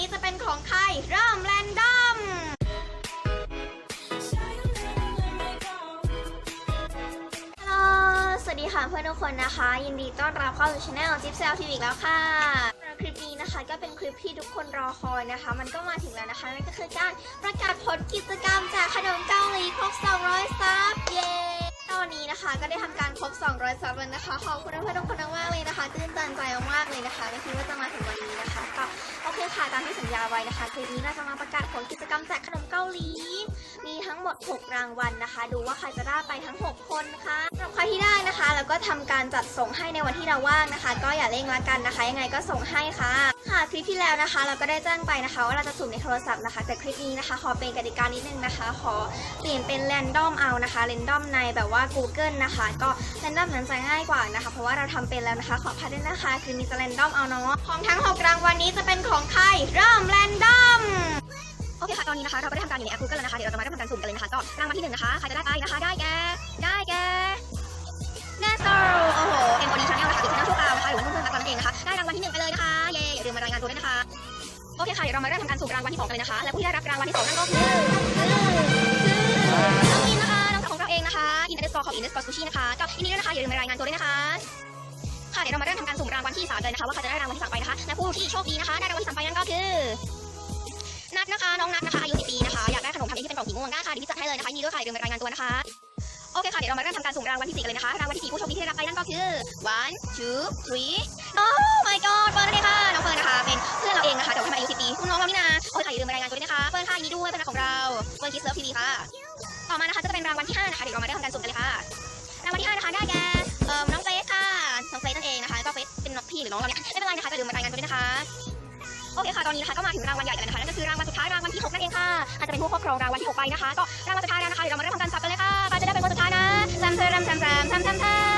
นี้จะเป็นของใคร เริ่มแรนดอม ฮัลโหล สวัสดีค่ะเพื่อนทุกคนนะคะ ยินดีต้อนรับเข้าสู่ช anel จิ๊บเซลทีวีกแล้วค่ะคลิปนี้นะคะก็เป็นคลิปที่ทุกคนรอคอยนะคะ มันก็มาถึงแล้วนะคะนั่นก็คือการประกาศผลกิจกรรมจากขนมเกาหลีครบ 200 ซับเย้ตอนนี้นะคะก็ได้ทำการครบ 200 ซับแล้วนะคะ ขอบคุณเพื่อนๆทุกคนมากๆเลยนะคะ ตื้นตันใจมากๆเลยนะคะไม่คิดว่าจะมาถึงวันนี้นะคะก็โอเคค่ะ ตามที่สัญญาไว้นะคะคลิปนี้เราจะมาประกาศผลกิจกรรมแจกขนมเกาหลี มีทั้งหมด 6 รางวัลนะคะ ดูว่าใครจะได้ไปทั้ง 6 คนนะคะสำหรับใครที่ได้นะคะ แล้วก็ทำการจัดส่งให้ในวันที่เราว่างนะคะ ก็อย่าเร่งละกันนะคะ ยังไงก็ส่งให้ค่ะ ค่ะคลิปที่แล้วนะคะ เราก็ได้แจ้งไปนะคะว่าเราจะสุ่มในโทรศัพท์นะคะ แต่คลิปนี้นะคะ ขอเป็นกติกานิดนึงนะคะ ขอเปลี่ยนเป็นแรนดอมเอานะคะแรนดอมในแบบว่า Google นะคะ ก็แรนดอมนั้นจะง่ายกว่านะคะ เพราะว่าเราทำเป็นแล้วนะคะ ขออภัยด้วยนะคะคลิปนี้จะแรนดอมเอาเนาะของทั้ง 6 รางวัลนี้จะ ของใครเริ่มแรนดอมโอเคค่ะตอนนี้นะคะเราก็ได้ทำการอยู่ในแอป Google แล้วนะคะเดี๋ยวเราจะมาเริ่มทำการสุ่มกันเลยนะคะก็รางวัลที่หนึ่งนะคะใครจะได้ไปนะคะ ได้แก่ได้แก่ n a s o โอ้โห MOD Channel นะคะหรือ Channel ชั่วคราวนะคะหรือว่าเพื่อนๆรักเรานั่นเองนะคะได้รางวัลที่หนึ่งไปเลยนะคะเย้อย่าลืมมารายงานตัวด้วยนะคะโอเคค่ะเดี๋ยวเรามาเริ่มทำการสุ่มรางวัลที่สองกันเลยนะคะ และผู้ที่ได้รับรางวัลที่สองนั่นก็คือน้องอินนะคะน้องสาวของเราเองนะคะอินเดสกอร์ของอินเดสกอร์ซูชินะคะก็ยินดีด้วยนะคะอย่าลืมมารายงานตัวด้วยนะคะค่ะเดี๋ยวเรามาเริ่มทำการสุ่มรางวัลที่สามเลยนะคะว่าใครจะได้รางวัลที่สามไปนะคะและผู้ที่โชคดีนะคะได้ นัดนะคะ น้องนัดนะคะ อายุ10ปีนะคะ อยากได้ขนมทำเองที่เป็นกล่องสีม่วงได้ค่ะเดี๋ยวจัดให้เลยนะคะนดีด้วยค่ะอย่าลืมารายงานตัวนะคะ โอเคค่ะ เดี๋ยวเรามาเริ่มทำการสุ่มรางวัลที่สี่กันเลยนะคะ รางวัลที่สี่ผู้โชคดีที่ได้รับไปนั่นก็คือ one two three oh my god เฟิร์นนั่นเองค่ะ น้องเฟิร์นนะคะ เป็นเพื่อนเราเองนะคะแต่ว่าให้มอายุ10ปีคุณน้องเรานี่นะโอเคค่ะอย่าลืมมารายงานตัวด้วยนะคะ เฟิร์นค่ะยินดีด้วยเพื่อนรักของเรา เฟิร์นคิสเลิฟทีวีค่ะ ต่อมานะคะจะเป็นรางวัลที่ห้านะคะ เดี๋ยวเรามาเริ่มทำการสุ่มกันเลยค่ะ รางวัลที่ห้านะคะได้แก่เอ่อน้องเฟสค่ะ น้องเฟสนั่นเองนะคะ ก็เฟสเป็นน้องพี่หรือน้องเราเนี่ยไม่เป็นไรนะคะอย่าลืมมารายงานตัวด้วยนะคะ อเคค่ะ ตอนนี้นะคะก็มาถึงรางวัลใหญ่กันแล้วนะคะนั่นก็คือรางวัลสุดท้ายรางวัลที่6นั่นเองค่ะอาจจะเป็นผู้ครอบครองรางวัลที่6ไปนะคะ ก็รางวัลสุดท้ายแล้วนะคะเดี๋ยวเรามาเริ่มทำการซับกันเลยค่ะใครจะได้เป็นคนสุดท้ายนะแซมเซอร์แซมแซมแซมแซมแซม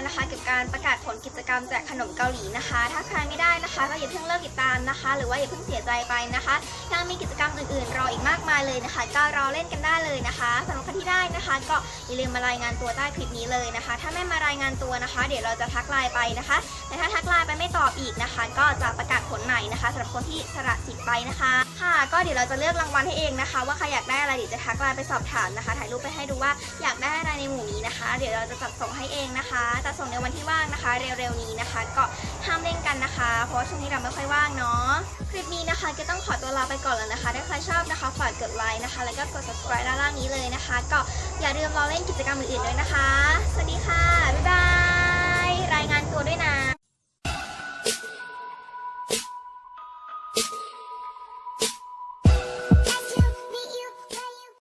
เลยนะคะกับการประกาศผลกิจกรรมแจกขนมเกาหลีนะคะ ถ้าใครไม่ได้นะคะก็อย่าเพิ่งเลิกติดตามนะคะ หรือว่าอย่าเพิ่งเสียใจไปนะคะยังมีกิจกรรมอื่นๆรออีกมากมายเลยนะคะ ก็รอเล่นกันได้เลยนะคะสำหรับคนที่ได้นะคะ ก็อย่าลืมมารายงานตัวใต้คลิปนี้เลยนะคะ ถ้าไม่มารายงานตัวนะคะ เดี๋ยวเราจะทักไลน์ไปนะคะแต่ถ้าทักไลน์ไปไม่ตอบอีกนะคะ ก็จะประกาศ นะคะสำหรับคนที่สละสิทธิ์ไปนะคะ ค่ะ ก็เดี๋ยวเราจะเลือกรางวัลให้เองนะคะ ว่าใครอยากได้อะไรเดี๋ยวจะทักไลน์ไปสอบถามนะคะ ถ่ายรูปไปให้ดูว่าอยากได้อะไรในหมู่นี้นะคะ เดี๋ยวเราจะจัดส่งให้เองนะคะจะส่งในวันที่ว่างนะคะ เร็วๆนี้นะคะ ก็ห้ามเล่นกันนะคะ เพราะช่วงนี้เราไม่ค่อยว่างเนาะคลิปนี้นะคะก็ต้องขอตัวลาไปก่อนแล้วนะคะถ้าใครชอบนะคะฝากกดไลค์นะคะ แล้วก็กด subscribe ด้านล่างนี้เลยนะคะ ก็อย่าลืมรอเล่นกิจกรรมอื่นๆด้วยนะคะ